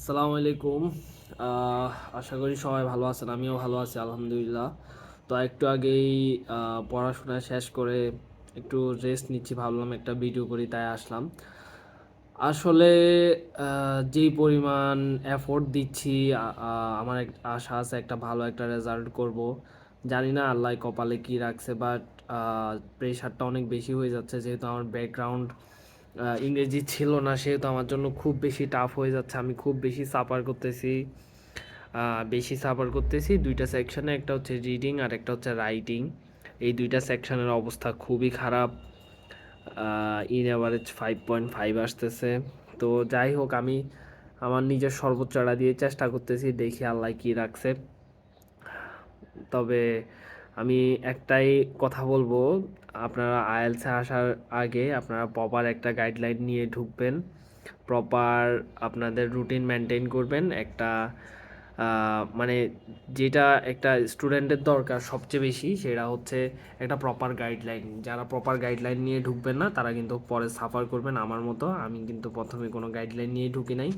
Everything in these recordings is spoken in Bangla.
আসসালামু আলাইকুম। আশা করি সবাই ভালো আছেন, আমিও ভালো আছি, আলহামদুলিল্লাহ। তো একটু আগেই পড়াশোনা শেষ করে একটু রেস্ট নিচ্ছি, ভাবলাম একটা ভিডিও করি, তাই আসলাম। আসলে যেই পরিমাণ এফোর্ট দিচ্ছি আমার আশা আছে একটা ভালো একটা রেজাল্ট করব। জানি না আল্লাহ কপালে কি রাখছে বাট প্রেশারটা অনেক বেশি হয়ে যাচ্ছে, যেহেতু আমার ব্যাকগ্রাউন্ড ইংরেজি ছিল না, সেহেতু আমার জন্য খুব বেশি টাফ হয়ে যাচ্ছে। আমি খুব বেশি সাফার করতেছি। বেশি সাফার করতেছি। দুইটা সেকশানে একটা হচ্ছে রিডিং আর একটা হচ্ছে রাইটিং এই দুইটা সেকশানের অবস্থা খুবই খারাপ। In average five point five আসতেছে। তো যাই হোক, আমি আমার নিজের সর্বোচ্চটা দিয়ে চেষ্টা করতেছি, দেখি আল্লাহ কী রাখছে। তবে আমি একটাই কথা বলব, আপনারা আইএলসে আসার আগে আপনারা প্রপার একটা গাইডলাইন নিয়ে ঢুকবেন প্রপার আপনাদের রুটিন মেনটেন করবেন, একটা মানে যেটা একটা স্টুডেন্টের দরকার সবচেয়ে বেশি সেটা হচ্ছে একটা প্রপার গাইডলাইন যারা প্রপার গাইডলাইন নিয়ে ঢুকবেন না, তারা কিন্তু পরে সাফার করবেন আমার মতো। আমি কিন্তু প্রথমে কোনো গাইডলাইন নিয়ে ঢুকি নাই।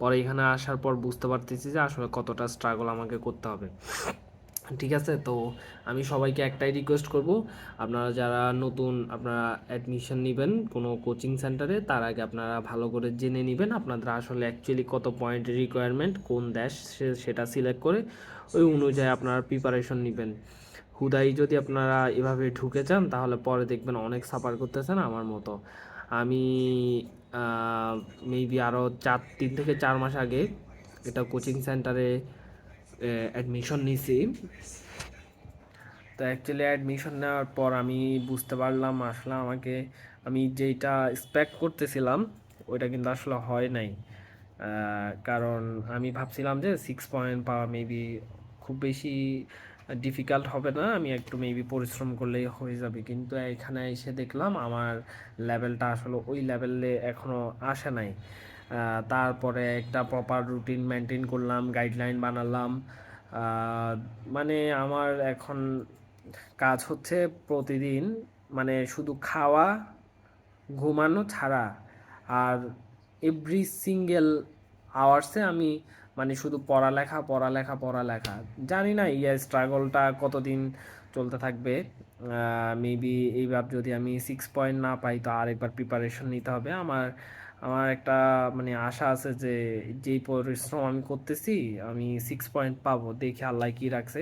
পরে এখানে আসার পর বুঝতে পারতেছি যে আসলে কতটা স্ট্রাগল আমাকে করতে হবে। ঠিক আছে? তো আমি সবাইকে একটাই রিকোয়েস্ট করব, আপনারা যারা নতুন, আপনারা অ্যাডমিশন নেবেন কোনো কোচিং সেন্টারে তার আগে আপনারা ভালো করে জেনে নেবেন আপনাদের আসলে অ্যাকচুয়ালি কত পয়েন্ট রিকোয়ারমেন্ট কোন দেশ সেটা সিলেক্ট করে ওই অনুযায়ী আপনারা প্রিপারেশন নেবেন। হুদাই যদি আপনারা এভাবে ঢুকে যান, তাহলে পরে দেখবেন অনেক সাফার করতেছেন আমার মতো। আমি মেবি আরও চার, তিন থেকে চার মাস আগে এটা কোচিং সেন্টারে অ্যাডমিশন নিছি তো অ্যাকচুয়ালি অ্যাডমিশন নেওয়ার পর আমি বুঝতে পারলাম, আসলে আমাকে, আমি যেটা এক্সপেক্ট করতেছিলাম, ওইটা কিন্তু আসলে হয় নাই। কারণ আমি ভাবছিলাম যে সিক্স পয়েন্ট পাওয়া মেবি খুব বেশি ডিফিকাল্ট হবে না, আমি একটু মেবি পরিশ্রম করলেই হয়ে যাবে। কিন্তু এখানে এসে দেখলাম আমার লেভেলটা আসলে ওই লেভেলে এখনও আসে নাই। তারপরে একটা প্রপার রুটিন মেনটেন করলাম গাইডলাইন বানালাম। মানে আমার এখন কাজ হচ্ছে প্রতিদিন মানে শুধু খাওয়া, ঘুমানো ছাড়া। আর এভরি সিঙ্গেল আওয়ার্সে আমি মানে শুধু পড়ালেখা পড়ালেখা পড়ালেখা। জানি না, এই স্ট্রাগলটা কতদিন চলতে থাকবে। মেবি এইবার যদি আমি সিক্স পয়েন্ট না পাই, তো আরেকবার প্রিপারেশন নিতে হবে। আমার আমার একটা মানে আশা আছে যে, যেই পরিশ্রম আমি করতেছি, আমি সিক্স পয়েন্ট পাবো। দেখি আল্লাহ কি রাখছে।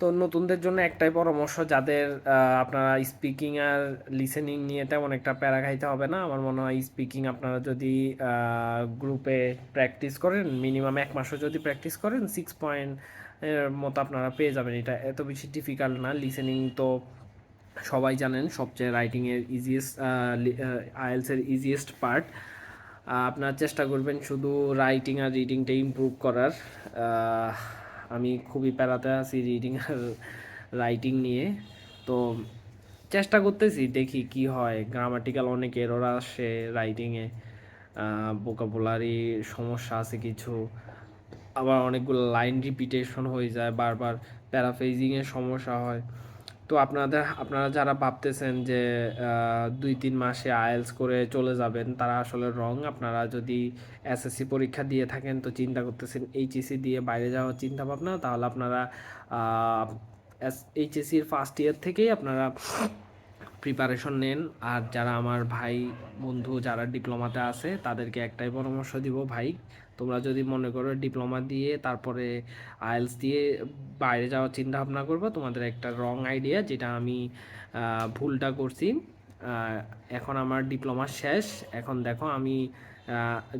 তো নতুনদের জন্য একটাই পরামর্শ, যাদের আপনারা স্পিকিং আর লিসেনিং নিয়ে তেমন একটা প্যারা খাইতে হবে না। আমার মনে হয় স্পিকিং আপনারা যদি গ্রুপে প্র্যাকটিস করেন মিনিমাম এক মাসও যদি প্র্যাকটিস করেন সিক্স পয়েন্ট এর মতো আপনারা পেয়ে যাবেন। এটা এত বেশি ডিফিকাল্ট না। লিসেনিং তো সবাই জানেন সবচেয়ে রাইটিংয়ের ইজিয়েস্ট আইএলসের ইজিয়েস্ট পার্ট আপনার চেষ্টা করবেন শুধু রাইটিং আর রিডিংটা ইমপ্রুভ করার। আমি খুবই প্যারাতে আছি রিডিং আর রাইটিং নিয়ে। তো চেষ্টা করতেছি, দেখি কি হয়। গ্রামাটিক্যাল অনেক এরর আসে রাইটিংয়ে ভোকাবুলারি সমস্যা আছে কিছু। আবার অনেকগুলো লাইন রিপিটেশন হয়ে যায়, বারবার প্যারাফেজিংয়ের সমস্যা হয়। তো আপনাদের, আপনারা যারা ভাবতেছেন যে দুই তিন মাসে আয়েলস করে চলে যাবেন, তারা আসলে রং। আপনারা যদি এসএসসি পরীক্ষা দিয়ে থাকেন, তো চিন্তা করতেছেন এইচএসসি দিয়ে বাইরে যাওয়ার চিন্তা ভাবনা তাহলে আপনারা এইচএসসির ফার্স্ট ইয়ার থেকেই আপনারা প্রিপারেশন নেন। আর যারা আমার ভাই, বন্ধু যারা ডিপ্লোমাতে আছে, তাদেরকে একটাই পরামর্শ দিব, ভাই, তোমরা যদি মনে করো ডিপ্লোমা দিয়ে তারপরে আইএলস দিয়ে বাইরে যাওয়ার চিন্তা ভাবনা করব, তোমাদের একটা রং আইডিয়া যেটা আমি ভুলটা করছি। এখন আমার ডিপ্লোমা শেষ। এখন দেখো আমি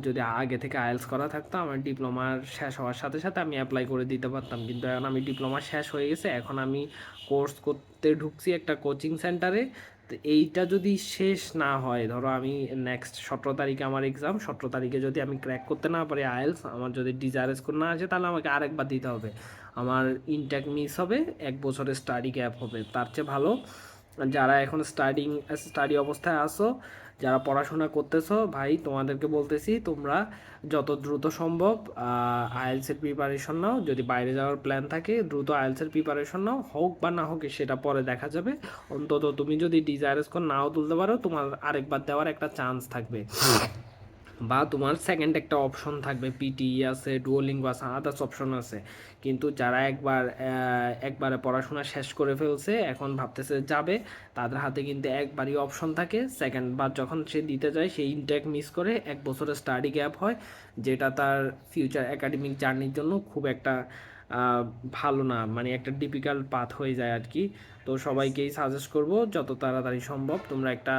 যদি আগে থেকে আইএলস করা থাকতো, আমার ডিপ্লোমার শেষ হওয়ার সাথে সাথে আমি অ্যাপ্লাই করে দিতে পারতাম। কিন্তু এখন আমি ডিপ্লোমা শেষ হয়ে গেছে, এখন আমি কোর্স করতে ঢুকছি একটা কোচিং সেন্টারে তো এইটা যদি শেষ না হয়, ধরো আমি নেক্সট সতেরো তারিখে আমার এক্সাম সতেরো তারিখে যদি আমি ক্র্যাক করতে না পারি আইএলস, আমার যদি ডিজায়ার স্কোর না আসে, তাহলে আমাকে আরেকবার দিতে হবে। আমার ইনটেক মিস হবে, এক বছরের স্টাডি গ্যাপ হবে, তার চেয়ে ভালো। যারা এখন স্টাডিং স্টাডি অবস্থায় আসো যারা পড়াশোনা করতেছো, ভাই তোমাদেরকে বলতেছি, তোমরা যত দ্রুত সম্ভব আইএলসের প্রিপারেশন নাও। যদি বাইরে যাওয়ার প্ল্যান থাকে, দ্রুত আইএলসের প্রিপারেশন নাও। হোক বা না হোক, সেটা পরে দেখা যাবে। অন্তত তুমি যদি ডিজায়ার স্কোর নাও তুলতে পারো, তোমার আরেকবার দেওয়ার একটা চান্স থাকবে। বা তোমার সেকেন্ড একটা অপশন থাকবে পিটি আছে ডুয়োলিঙ্গো বা আদার্স অপশন আছে। কিন্তু যারা একবার একবারে পড়াশোনা শেষ করে ফেলছে, এখন ভাবতেছে যাবে, তাদের হাতে কিন্তু একবারই অপশন থাকে। সেকেন্ড বার যখন সে দিতে যায়, সেই ইনটেক মিস করে, এক বছরের স্টাডি গ্যাপ হয়, যেটা তার ফিউচার একাডেমিক জার্নির জন্য খুব একটা ভালো না মানে একটা ডিফিকাল্ট পাথ হয়ে যায় আর কি তো সবাইকেই সাজেস্ট করব যত তাড়াতাড়ি সম্ভব তোমরা একটা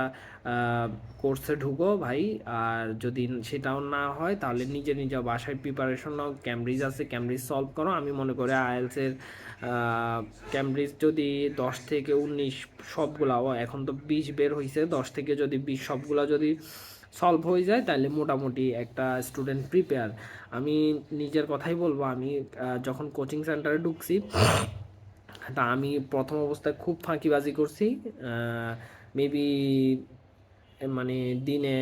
কোর্সে ঢুকো ভাই। আর যদি সেটাও না হয় তাহলে নিজে নিজে বাসায় প্রিপারেশন নাও। ক্যামব্রিজ আছে ক্যামব্রিজ সলভ করো। আমি মনে করি আইএলসের ক্যামব্রিজ যদি দশ থেকে উনিশ সবগুলা এখন তো বিশ বের হয়েছে দশ থেকে যদি বিশ সবগুলা যদি সলভ হয়ে যায় তাহলে মোটামুটি একটা স্টুডেন্ট প্রিপেয়ার আমি নিজের কথাই বলব, আমি যখন কোচিং সেন্টারে ঢুকছি, তা আমি প্রথম অবস্থায় খুব ফাঁকিবাজি করছি মেবি মানে দিনে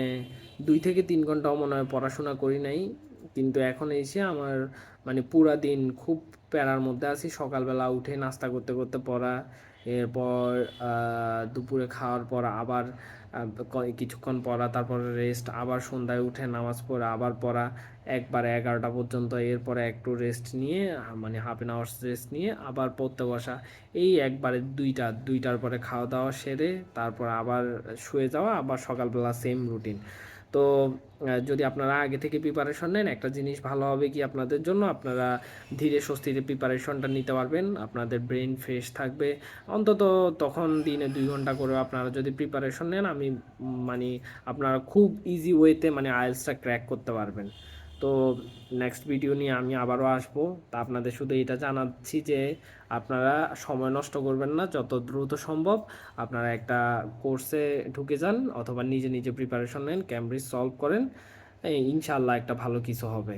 দুই থেকে তিন ঘন্টাও মনে হয় পড়াশোনা করি নাই, কিন্তু এখন এসে আমার মানে পুরা দিন খুব প্যারার মধ্যে আছি, সকালবেলা উঠে নাস্তা করতে করতে পড়া এরপর দুপুরে খাওয়ার পর আবার কিছুক্ষণ পড়া, তারপর রেস্ট আবার সন্ধ্যায় উঠে নামাজ পড়া, আবার পড়া, একবারে এগারোটা পর্যন্ত, এরপরে একটু রেস্ট নিয়ে মানে হাফ এন আওয়ার্স রেস্ট নিয়ে আবার পড়তে বসা। এই একবারে দুইটা, দুইটার পরে খাওয়া দাওয়া সেরে, তারপর আবার শুয়ে যাওয়া, আবার সকালবেলা সেম রুটিন তো যদি আপনারা আগে থেকে প্রিপারেশন নেন, একটা জিনিস ভালো হবে কি আপনাদের জন্য? আপনারা ধীরে স্বস্তিতে প্রিপারেশনটা নিতে পারবেন। আপনাদের ব্রেন ফ্রেশ থাকবে। অন্তত তখন দিনে দুই ঘণ্টা করে আপনারা যদি প্রিপারেশন নেন, আমি মানে আপনারা খুব ইজি ওয়েতে মানে আয়েলসটা ক্র্যাক করতে পারবেন। তো নেক্সট ভিডিও নিয়ে আমি আবারও আসব। তা আপনাদের শুধু এটা জানাচ্ছি যে আপনারা সময় নষ্ট করবেন না, যত দ্রুত সম্ভব আপনারা একটা কোর্সে ঢুকে যান অথবা নিজে নিজে প্রিপারেশন নেন ক্যামব্রিজ সলভ করেন ইনশাল্লাহ একটা ভালো কিছু হবে।